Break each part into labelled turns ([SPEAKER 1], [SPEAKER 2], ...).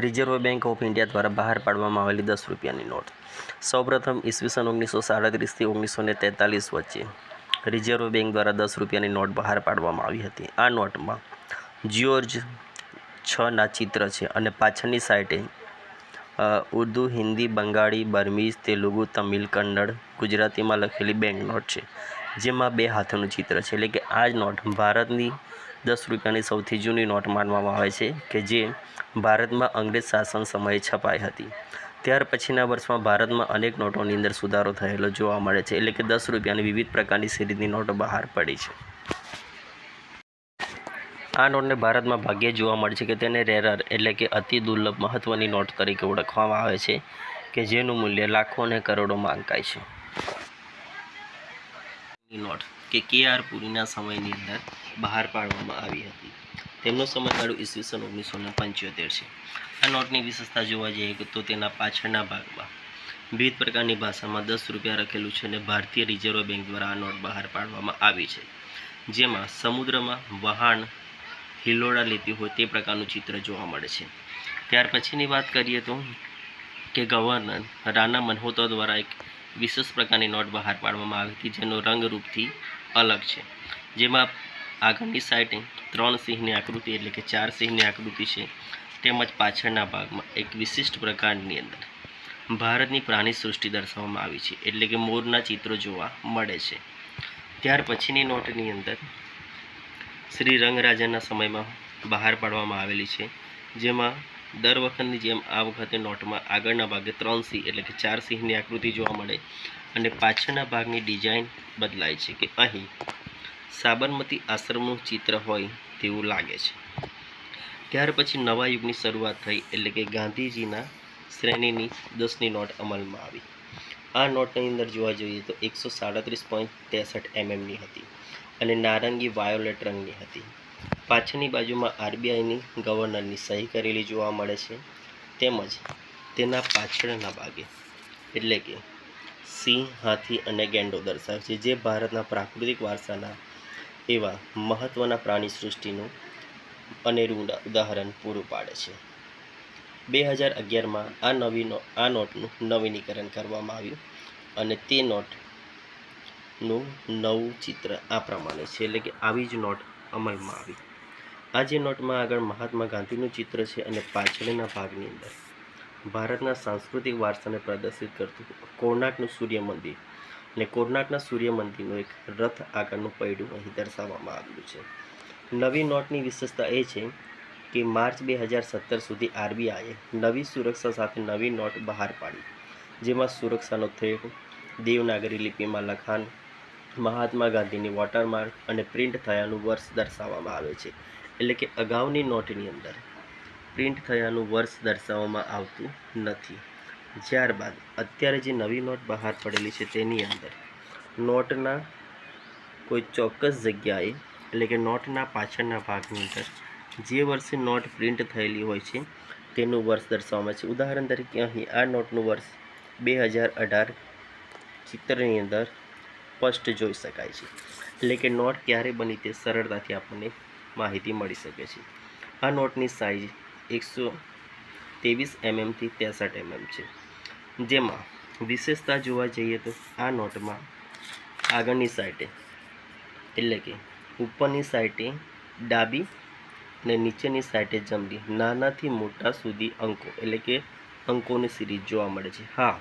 [SPEAKER 1] Reserve bank of India દ્વારા બહાર પાડવામાં આવેલી દસ રૂપિયાની નોટ. સૌપ્રથમ ઈસવીસન ઓગણીસો સાડત્રીસથી ઓગણીસો ને તેતાલીસ વચ્ચે રિઝર્વ બેંક દ્વારા દસ રૂપિયાની નોટ બહાર પાડવામાં આવી હતી. આ નોટમાં જ્યોર્જ છના ચિત્ર છે અને પાછળની સાઇટે ઉર્દુ, હિન્દી, બંગાળી, બર્મીઝ, તેલુગુ, તમિલ, કન્નડ, ગુજરાતીમાં લખેલી બેંક નોટ છે, જેમાં બે હાથનું ચિત્ર છે. એટલે કે આ જ નોટ ભારતની દસ રૂપિયાની સૌથી જૂની નોટ માનવામાં આવે છે કે જે ભારતમાં અંગ્રેજ શાસન સમયે છપાઈ હતી. ત્યાર પછીના વર્ષમાં ભારતમાં અનેક નોટોની અંદર સુધારો થયેલો જોવા મળે છે, એટલે કે દસ રૂપિયાની વિવિધ પ્રકારની સિરીઝની નોટો બહાર પડી છે. આ નોટને ભારતમાં ભાગ્યે જોવા મળે છે કે તેને રેરર એટલે કે અતિ દુર્લભ મહત્ત્વની નોટ તરીકે ઓળખવામાં આવે છે કે જેનું મૂલ્ય લાખો અને કરોડોમાં અંકાય છે. નોટ કે કે આર પુરીના સમયની અંદર બહાર પાડવામાં આવી હતી. તેમનો સમયગાળો ઈસવીસન ઓગણીસો ને પંચોતેર છે. આ નોટની વિશેષતા જોવા જઈએ તો તેના પાછળના ભાગમાં વિવિધ પ્રકારની ભાષામાં દસ રૂપિયા રખેલું છે અને ભારતીય રિઝર્વ બેંક દ્વારા આ નોટ બહાર પાડવામાં આવી છે. જેમાં સમુદ્રમાં વહાણ, હિલોડા લેતી હોય તે પ્રકારનું ચિત્ર જોવા મળે છે. ત્યાર પછીની વાત કરીએ તો કે ગવર્નર રાના મલ્હોત્રા દ્વારા એક વિશેષ પ્રકારની નોટ બહાર પાડવામાં આવી હતી, જેનો રંગ રૂપથી અલગ છે. જેમાં આગળની સાઈડે ત્રણ સિંહની આકૃતિ એટલે કે ચાર સિંહની આકૃતિ છે, તેમજ પાછળના ભાગમાં એક વિશિષ્ટ પ્રકારની અંદર ભારતની પ્રાણી સૃષ્ટિ દર્શાવવામાં આવી છે, એટલે કે મોરના ચિત્રો જોવા મળે છે. ત્યાર પછીની નોટની અંદર શ્રી રંગરાજાના સમયમાં બહાર પાડવામાં આવેલી છે, જેમાં દર વખતની જેમ આ વખતે નોટમાં આગળના ભાગે ત્રણ સિંહ એટલે કે ચાર સિંહની આકૃતિ જોવા મળે અને પાછળના ભાગની ડિઝાઇન બદલાય છે કે અહીં સાબરમતી આશ્રમનું ચિત્ર હોય તેવું લાગે છે. ત્યાર પછી નવા યુગની શરૂઆત થઈ એટલે કે ગાંધીજીના શ્રેણીની દસની નોટ અમલમાં આવી. આ નોટની અંદર જોવા જોઈએ તો એકસો સાડત્રીસ પોઈન્ટ ત્રેસઠ એમએમની હતી અને નારંગી વાયોલેટ રંગની હતી. પાછળની બાજુમાં આરબીઆઈની ગવર્નરની સહી કરેલી જોવા મળે છે, તેમજ તેના પાછળના ભાગે. એટલે કે સિંહ, હાથી અને ગેંડો દર્શાવે છે જે ભારતના પ્રાકૃતિક વારસાના એવા મહત્ત્વના પ્રાણી સૃષ્ટિનું અનેરું ઉદાહરણ પૂરું પાડે છે. બે હજાર અગિયારમાં આ નવી આ નોટનું નવીનીકરણ કરવામાં આવ્યું અને તે નોટનું નવું ચિત્ર આ પ્રમાણે છે. એટલે કે આવી જ નોટ અમલમાં આવી. આ જે નોટમાં આગળ મહાત્મા ગાંધીનું ચિત્ર છે અને પાછળના ભાગની અંદર. ભારતના સાંસ્કૃતિક વારસાને પ્રદર્શિત કરતું કોર્નાકનું સૂર્ય મંદિર અને કોર્નાકના સૂર્ય મંદિરનું એક રથ આગળનું પૈડું અહીં દર્શાવવામાં આવ્યું છે. નવી નોટની વિશેષતા એ છે કે માર્ચ બે હજાર સત્તર સુધી આરબીઆઈએ નવી સુરક્ષા સાથે નવી નોટ બહાર પાડી, જેમાં સુરક્ષાનો થ્રેડ દેવનાગરી લિપિમાં લખાણ મહાત્મા ગાંધીની વોટરમાર્ક અને પ્રિન્ટ થયાનું વર્ષ દર્શાવવામાં આવે છે. એટલે કે અગાઉની નોટની અંદર પ્રિન્ટ થયાનું વર્ષ દર્શાવવામાં આવતું નથી. ત્યારબાદ અત્યારે જે નવી નોટ બહાર પડેલી છે તેની અંદર નોટના કોઈ ચોક્કસ જગ્યાએ એટલે કે નોટના પાછળના ભાગની અંદર જે વર્ષે નોટ પ્રિન્ટ થયેલી હોય છે તેનું વર્ષ દર્શાવવામાં છે. ઉદાહરણ તરીકે અહીં આ નોટનું વર્ષ બે હજાર અઢાર ચિત્રની અંદર સ્પષ્ટ જોઈ શકાય છે. એટલે કે નોટ ક્યારે બની તે સરળતાથી આપણને માહિતી મળી શકે છે. આ નોટની સાઇઝ એકસો ત્રેવીસ એમએમથી ત્રેસઠ એમએમ છે. જેમાં વિશેષતા જોવા જઈએ તો આ નોટમાં આગળની સાઈડે એટલે કે ઉપરની સાઈડે ડાબી અને નીચેની સાઈડે જમણી, નાનાથી મોટા સુધી અંકો, એટલે કે અંકોની સિરીઝ જોવા મળે છે. હા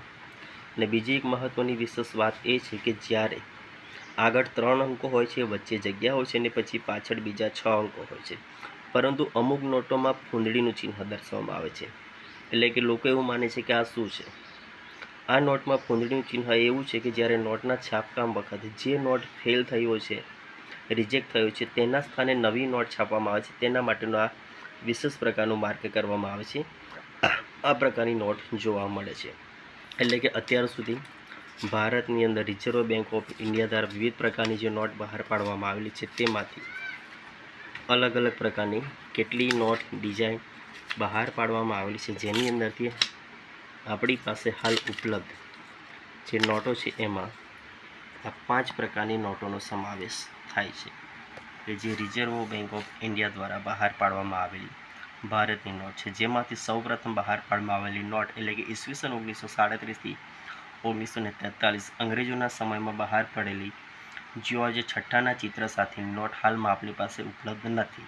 [SPEAKER 1] અને બીજી એક મહત્ત્વની વિશેષ વાત એ છે કે જ્યારે આગળ ત્રણ અંકો હોય છે, વચ્ચે જગ્યા હોય છે અને પછી પાછળ બીજા છ અંકો હોય છે. પરંતુ અમુક નોટોમાં ફૂંદડીનું ચિહ્ન દર્શાવવામાં આવે છે. એટલે કે લોકો એવું માને છે કે આ શું છે? આ નોટમાં ફૂંદડીનું ચિહ્ન એવું છે કે જ્યારે નોટના છાપકામ વખતે જે નોટ ફેલ થયો છે, રિજેક્ટ થયો છે, તેના સ્થાને નવી નોટ છાપવામાં આવે છે, તેના માટેનું આ વિશેષ પ્રકારનું માર્ક કરવામાં આવે છે. આ પ્રકારની નોટ જોવા મળે છે. એટલે કે અત્યાર સુધી ભારતની અંદર રિઝર્વ બેંક ઓફ ઇન્ડિયા દ્વારા વિવિધ પ્રકારની જે નોટ બહાર પાડવામાં આવેલી છે, તેમાંથી અલગ અલગ પ્રકારની કેટલી નોટ ડિઝાઇન બહાર પાડવામાં આવેલી છે, જેની અંદરથી આપણી પાસે હાલ ઉપલબ્ધ જે નોટો છે, એમાં આ પાંચ પ્રકારની નોટોનો સમાવેશ થાય છે કે જે રિઝર્વ બેંક ઓફ ઇન્ડિયા દ્વારા બહાર પાડવામાં આવેલી ભારતની નોટ છે. જેમાંથી સૌપ્રથમ બહાર પાડવામાં આવેલી નોટ એટલે કે ઈસવીસન ઓગણીસો સાડત્રીસથી ઓગણીસો ને તેતાલીસ અંગ્રેજોના સમયમાં બહાર પડેલી જ્યોર્જ છઠ્ઠાના ચિત્ર સાથે નોટ હાલમાં આપણી પાસે ઉપલબ્ધ નથી.